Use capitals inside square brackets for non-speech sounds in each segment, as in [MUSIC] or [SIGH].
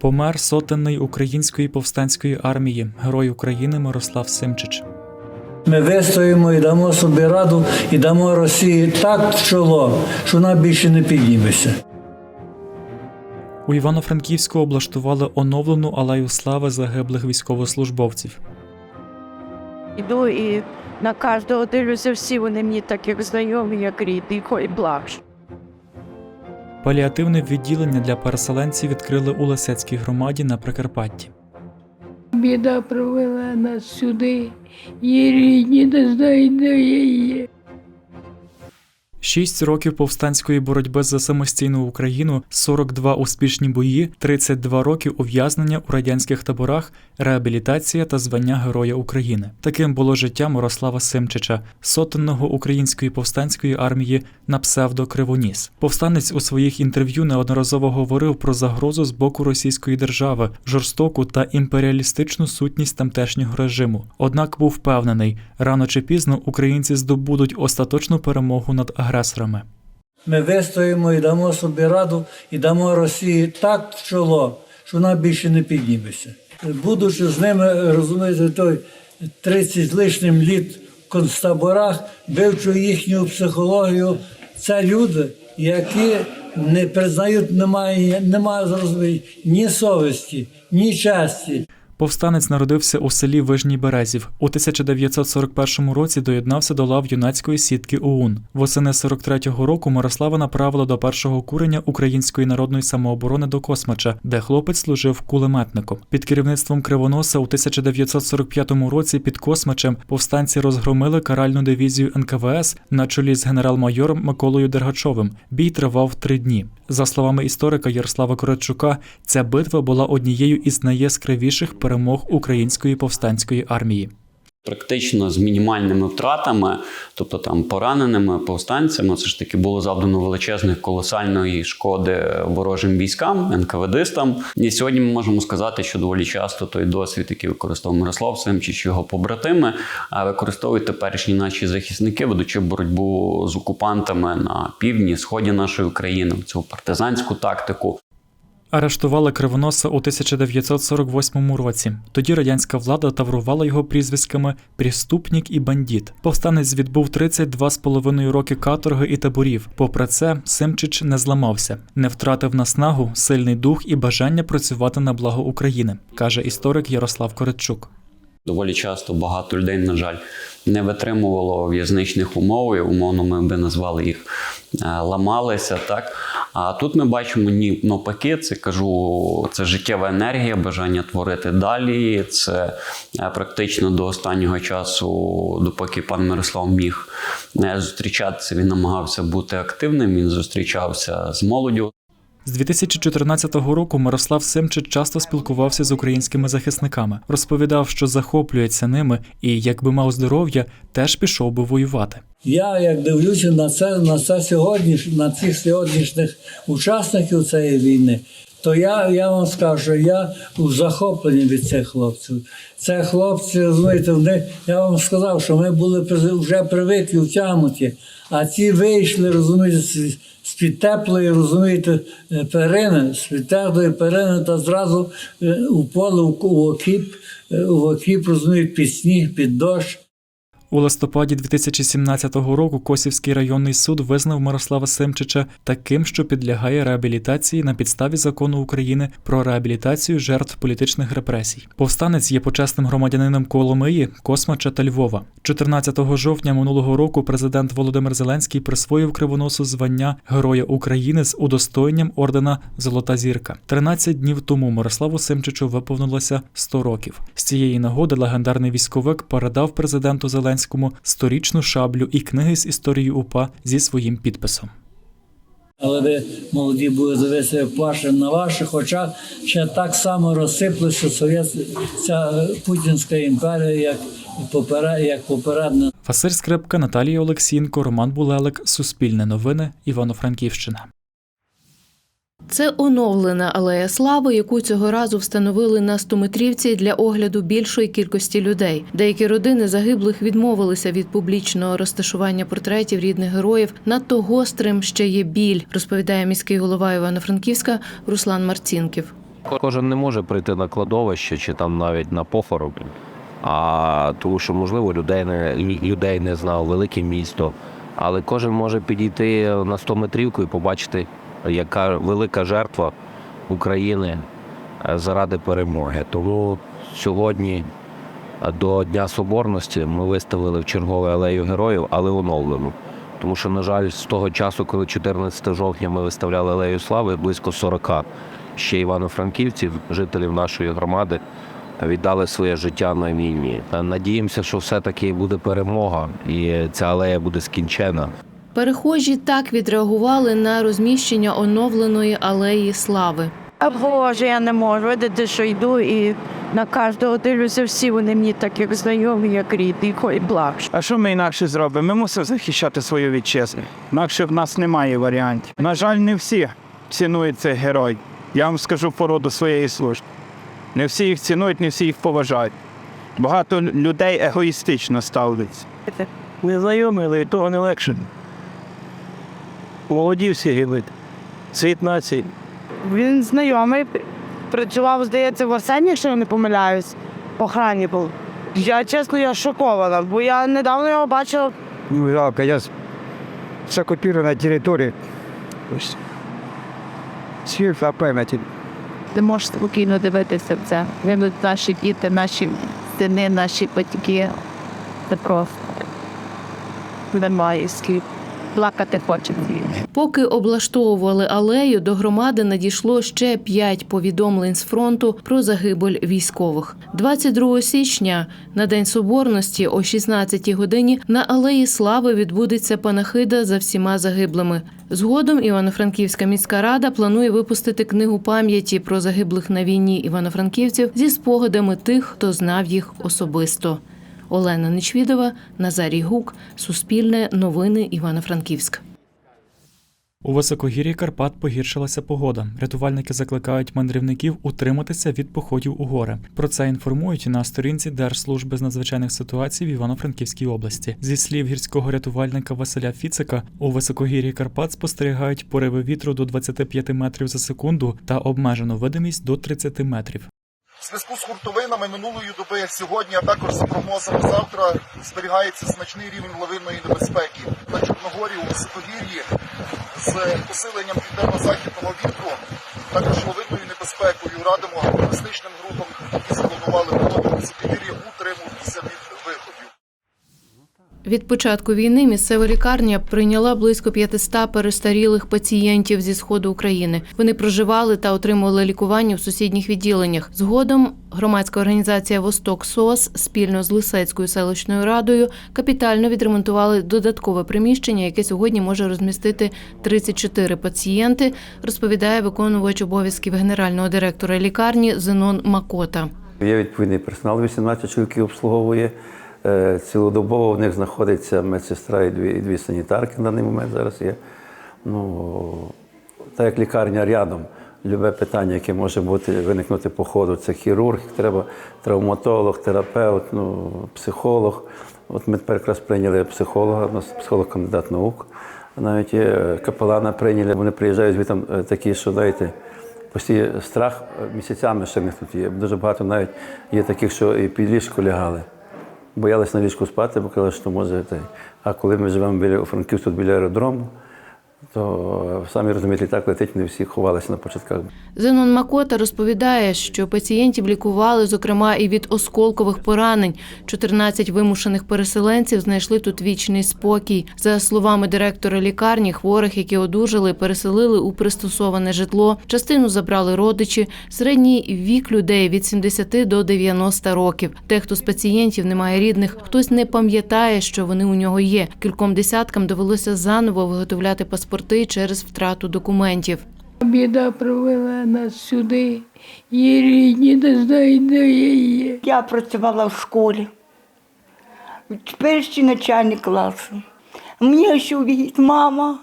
Помер сотенний української повстанської армії, герой України Мирослав Симчич. Ми вистоїмо і дамо собі раду, і дамо Росії так в чоло, що вона більше не підніметься. У Івано-Франківську облаштували оновлену алею слави загиблих військовослужбовців. Іду і на кожного дивлюся, всі вони мені так як знайомі, як рідні, хоч блажь. Паліативне відділення для переселенців відкрили у Лисецькій громаді на Прикарпатті. Біда привела нас сюди. Її рідні не знають. Шість років повстанської боротьби за самостійну Україну, 42 успішні бої, 32 роки ув'язнення у радянських таборах, реабілітація та звання Героя України. Таким було життя Мирослава Симчича, сотенного української повстанської армії на псевдо Кривоніс. Повстанець у своїх інтерв'ю неодноразово говорив про загрозу з боку Російської держави, жорстоку та імперіалістичну сутність тамтешнього режиму. Однак був впевнений, рано чи пізно українці здобудуть остаточну перемогу над агресорами. Ми вистоїмо і дамо собі раду, і дамо Росії так в чоло, що вона більше не підніметься. Будучи з ними, розумієте, той 30 лишнім літ в концтаборах, вивчу їхню психологію, це люди, які не признають, немає, немає зрозуміння ні совісті, ні честі. Повстанець народився у селі Вижній Березів. У 1941 році доєднався до лав юнацької сітки ОУН. Восени 43-го року Мирослава направили до першого курення Української народної самооборони до Космача, де хлопець служив кулеметником. Під керівництвом Кривоноса у 1945 році під Космачем повстанці розгромили каральну дивізію НКВС на чолі з генерал-майором Миколою Дергачовим. Бій тривав три дні. За словами історика Ярослава Коротчука, ця битва була однією із найяскравіших перемог української повстанської армії. Практично з мінімальними втратами, тобто там пораненими повстанцями, це ж таки було завдано величезних колосальної шкоди ворожим військам, НКВДистам. І сьогодні ми можемо сказати, що доволі часто той досвід, який використовував Мирослав Симчич, його побратими, використовують теперішні наші захисники, ведучи боротьбу з окупантами на півдні, сході нашої України, цю партизанську тактику. Арештували Кривоноса у 1948 році. Тоді радянська влада таврувала його прізвиськами «Преступник» і бандіт. Повстанець відбув 32,5 роки каторги і таборів. Попри це, Симчич не зламався, не втратив наснагу, сильний дух і бажання працювати на благо України, каже історик Ярослав Коротчук. Доволі часто багато людей, на жаль, не витримувало в'язничних умов, і умовно ми би назвали їх е, ламалися. Так а тут ми бачимо ні навпаки, це кажу, це життєва енергія, бажання творити далі. Це е, практично до останнього часу, допоки пан Мирослав міг не зустрічатися, він намагався бути активним. Він зустрічався з молоддю. З 2014 року Мирослав Симчич часто спілкувався з українськими захисниками, розповідав, що захоплюється ними, і якби мав здоров'я, теж пішов би воювати. Я як дивлюся на це, на це сьогодні, на цих сьогоднішніх учасників цієї війни, то я, я вам скажу, що я у захопленні від цих хлопців. Це хлопці, розумієте, вони, я вам сказав, що ми були вже привикли, втягнуті, а ці вийшли, розумієте, з- з-під теплої, розумієте, е, перини, з-під теплої перини та зразу е, у поле, у окіп, е, у окіп, розумієте, під сніг, під дощ. У листопаді 2017 року Косівський районний суд визнав Мирослава Симчича таким, що підлягає реабілітації на підставі закону України про реабілітацію жертв політичних репресій. Повстанець є почесним громадянином Коломиї, Космача та Львова. 14 жовтня минулого року президент Володимир Зеленський присвоїв кривоносу звання Героя України з удостоєнням ордена Золота зірка. 13 днів тому Мирославу Симчичу виповнилося 100 років. З цієї нагоди легендарний військовик передав президенту Зеленському сторічну шаблю і книги з історією УПА зі своїм підписом. Але ви молоді були дивитися як на ваших очах, ще так само розсиплеться совєт, ця путінська імперія, як і як попередна. Василь Скрипка, Наталія Олексієнко, Роман Булелик, Суспільне новини, Івано-Франківщина. Це оновлена алея слави, яку цього разу встановили на стометрівці для огляду більшої кількості людей. Деякі родини загиблих відмовилися від публічного розташування портретів рідних героїв. Надто гострим ще є біль, розповідає міський голова Івано-Франківська Руслан Марцінків. Кожен не може прийти на кладовище чи там навіть на похорон, а тому що, можливо, людей не, лю- людей не знав, велике місто. Але кожен може підійти на 100 метрівку і побачити, яка велика жертва України е, заради перемоги. Тому сьогодні е, до Дня Соборності ми виставили в чергове алею героїв, але оновлену. Тому що, на жаль, з того часу, коли 14 жовтня ми виставляли алею слави, близько 40 ще івано-франківців, жителів нашої громади, віддали своє життя на війні. Надіємося, що все-таки буде перемога і ця алея буде скінчена. Перехожі так відреагували на розміщення оновленої алеї слави. А Боже, я не можу. Видите, що йду і на кожного дивлюся, всі вони мені так як знайомі, як рідні, хоч плачу. А що ми інакше зробимо? Ми мусимо захищати свою вітчизну. Інакше в нас немає варіантів. На жаль, не всі цінують цей герой. Я вам скажу породу своєї служби. Не всі їх цінують, не всі їх поважають. Багато людей егоїстично ставляться. Незнайомі, але того не легше. Молоді всі гибуть. Світ нації. Він знайомий, працював, здається, в Арсені, якщо я не помиляюсь, охрані був. Я чесно, я шокована, бо я недавно його бачила. Ну, жалко, я з з окупованої території. Світла пам'яті. Ти можеш спокійно дивитися в це. Гинуть наші діти, наші сини, наші батьки. Це просто немає слів. Плакати хочеться. Поки облаштовували алею, до громади надійшло ще п'ять повідомлень з фронту про загибель військових. 22 січня на День Соборності о 16 годині на алеї Слави відбудеться панахида за всіма загиблими. Згодом Івано-Франківська міська рада планує випустити книгу пам'яті про загиблих на війні івано-франківців зі спогадами тих, хто знав їх особисто. Олена Нечвідова, Назарій Гук, Суспільне, Новини Івано-Франківськ. У високогір'ї Карпат погіршилася погода. Рятувальники закликають мандрівників утриматися від походів у гори. Про це інформують на сторінці Держслужби з надзвичайних ситуацій в Івано-Франківській області. Зі слів гірського рятувальника Василя Фіцика, у високогір'ї Карпат спостерігають пориви вітру до 25 метрів за секунду та обмежену видимість до 30 метрів. В зв'язку з хуртовинами минулої доби сьогодні, а також за прогнозами завтра, зберігається значний рівень лавинної небезпеки. На Чорногорі у високогір'ї з посиленням південно-західного вітру, також лавинною небезпекою радимо туристичним групам, які запланували роботу у високогір'ї, утримуватися від. Від початку війни місцева лікарня прийняла близько 500 перестарілих пацієнтів зі сходу України. Вони проживали та отримували лікування в сусідніх відділеннях. Згодом громадська організація Восток СОС спільно з Лисецькою селищною радою капітально відремонтували додаткове приміщення, яке сьогодні може розмістити 34 пацієнти. Розповідає виконувач обов'язків генерального директора лікарні Зенон Макота. Є відповідний персонал, 18 чоловіків обслуговує. Е, Цілодобово в них знаходиться медсестра і дві, і дві санітарки на даний момент зараз є. Ну, так як лікарня рядом, любе питання, яке може бути, виникнути по ходу, це хірург, треба травматолог, терапевт, ну, психолог. От ми тепер якраз прийняли психолога, у нас психолог кандидат наук. Навіть є капелана прийняли, вони приїжджають звідти е, такі, що знаєте, постійно страх е, місяцями ще в них тут є. Дуже багато навіть є таких, що і під ліжко лягали. Боялись на ліжку спати, бо казали, що може. те. А коли ми живемо біля у біля аеродрому, то самі розумієте, літак летить, не всі ховалися на початках. Зенон Макота розповідає, що пацієнтів лікували, зокрема, і від осколкових поранень. 14 вимушених переселенців знайшли тут вічний спокій. За словами директора лікарні, хворих, які одужали, переселили у пристосоване житло. Частину забрали родичі. Середній вік людей від 70 до 90 років. Дехто з пацієнтів не має рідних, хтось не пам'ятає, що вони у нього є. Кільком десяткам довелося заново виготовляти паспорти через втрату документів. Біда привела нас сюди. Її рідні не знають, де я є. Я працювала в школі. Перший начальник класу. Мені ще від мама.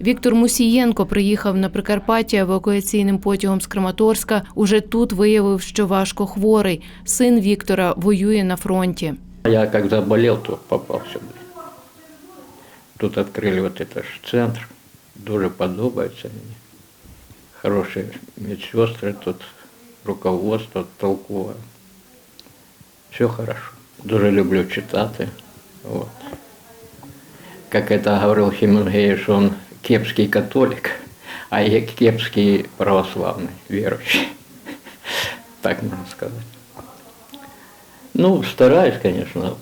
Віктор Мусієнко приїхав на Прикарпаття евакуаційним потягом з Краматорська. Уже тут виявив, що важко хворий. Син Віктора воює на фронті. Я когда болел, то попал сюда. Тут открыли вот этот центр. Дуже подобається мені. хорошие медсестры, тут руководство толковое. Все хорошо. Дуже люблю читати. Вот. Как это говорил Хемингей, что он кепский католик, а я кепский православный, верующий. [LAUGHS] Так можно сказать. Ну, стараюсь, конечно.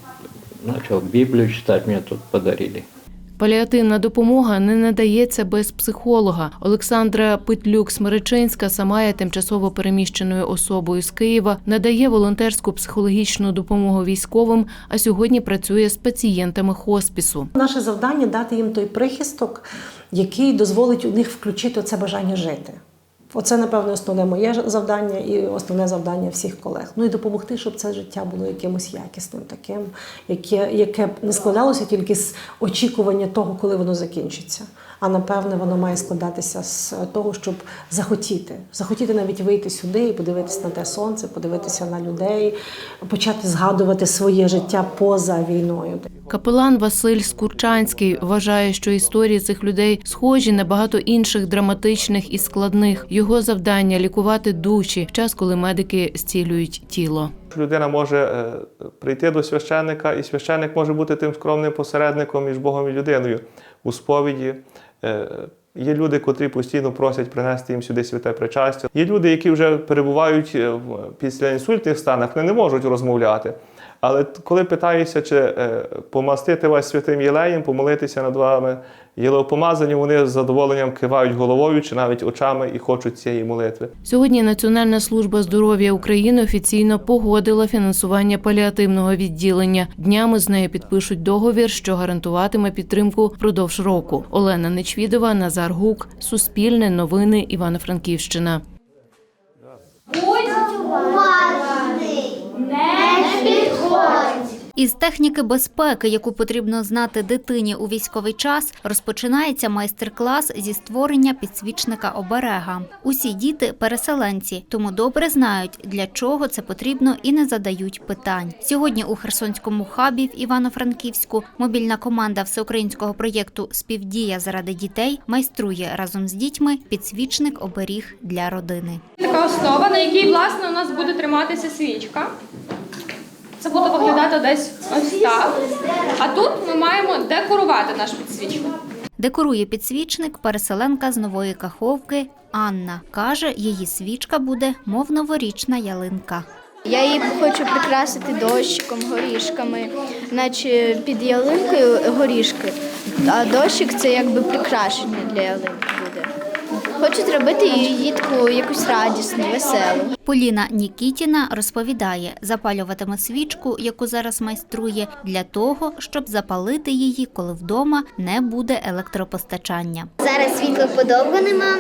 Начал Библию читать, мне тут подарили. Паліативна допомога не надається без психолога. Олександра Питлюк-Смиричинська, сама є тимчасово переміщеною особою з Києва, надає волонтерську психологічну допомогу військовим, а сьогодні працює з пацієнтами хоспісу. Наше завдання дати їм той прихисток, який дозволить у них включити це бажання жити. Оце, напевно, основне моє завдання і основне завдання всіх колег. Ну і допомогти, щоб це життя було якимось якісним, таким, яке, яке не складалося тільки з очікування того, коли воно закінчиться. А напевне, воно має складатися з того, щоб захотіти. Захотіти навіть вийти сюди і подивитися на те сонце, подивитися на людей, почати згадувати своє життя поза війною. Капелан Василь Скурчанський вважає, що історії цих людей схожі на багато інших драматичних і складних. Його завдання лікувати душі в час, коли медики зцілюють тіло. Людина може е, прийти до священника, і священник може бути тим скромним посередником між Богом і людиною у сповіді. Е, Є люди, котрі постійно просять принести їм сюди святе причастя. Є люди, які вже перебувають е, після інсультних станах, вони не можуть розмовляти. Але коли питаєшся, чи е, помастити вас святим єлеєм, помолитися над вами єлеопомазані, вони з задоволенням кивають головою чи навіть очами і хочуть цієї молитви. Сьогодні Національна служба здоров'я України офіційно погодила фінансування паліативного відділення. Днями з нею підпишуть договір, що гарантуватиме підтримку впродовж року. Олена Нечвідова, Назар Гук, Суспільне, Новини Івано-Франківщина. Із техніки безпеки, яку потрібно знати дитині у військовий час, розпочинається майстер-клас зі створення підсвічника оберега. Усі діти переселенці, тому добре знають, для чого це потрібно і не задають питань. Сьогодні у Херсонському хабі в Івано-Франківську мобільна команда всеукраїнського проєкту Співдія заради дітей майструє разом з дітьми підсвічник оберіг для родини. Така основа, на якій власне у нас буде триматися свічка. Це буде виглядати десь ось так. А тут ми маємо декорувати наш підсвічник. Декорує підсвічник переселенка з нової каховки Анна. Каже, її свічка буде мов новорічна ялинка. Я її хочу прикрасити дощиком, горішками, наче під ялинкою горішки, а дощик це якби прикрашення для ялинки. Хочу зробити її таку якусь радісну, веселу. Поліна Нікітіна розповідає, запалюватиме свічку, яку зараз майструє, для того, щоб запалити її, коли вдома не буде електропостачання. Зараз світла подовго нема.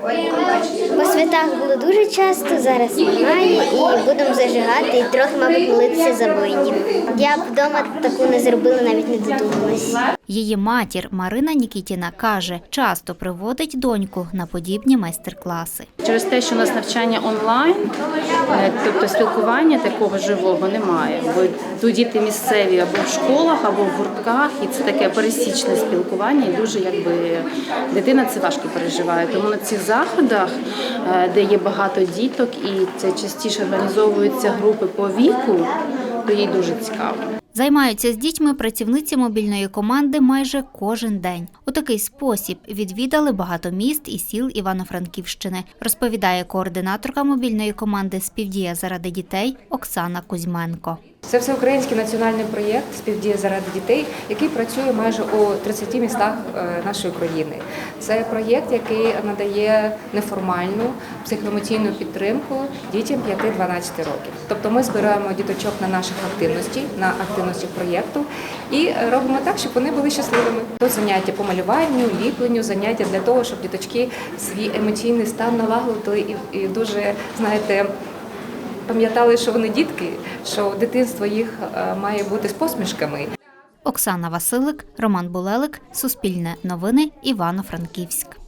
По святах було дуже часто, зараз немає, і будемо зажигати і трохи, мабуть, молитися за воїнів. Я б вдома таку не зробила, навіть не додумалась. Її матір Марина Нікітіна каже, часто приводить доньку на подібні майстер-класи. Через те, що у нас навчання онлайн, е, тобто спілкування такого живого немає. Бо тут діти місцеві або в школах, або в гуртках, і це таке пересічне спілкування, і дуже якби дитина це важко переживає. Тому на цих заходах, е, де є багато діток, і це частіше організовуються групи по віку, то їй дуже цікаво. Займаються з дітьми працівниці мобільної команди майже кожен день. У такий спосіб відвідали багато міст і сіл Івано-Франківщини, розповідає координаторка мобільної команди Співдія заради дітей Оксана Кузьменко. Це всеукраїнський національний проєкт Співдія заради дітей, який працює майже у 30 містах е, нашої країни. Це проєкт, який надає неформальну психоемоційну підтримку дітям 5-12 років. Тобто ми збираємо діточок на наших активності, на активності проєкту і робимо так, щоб вони були щасливими. Тут заняття по малюванню, ліпленню, заняття для того, щоб діточки свій емоційний стан налагодили і дуже знаєте пам'ятали, що вони дітки, що дитинство їх е, має бути з посмішками. Оксана Василик, Роман Булелик, Суспільне новини, Івано-Франківськ.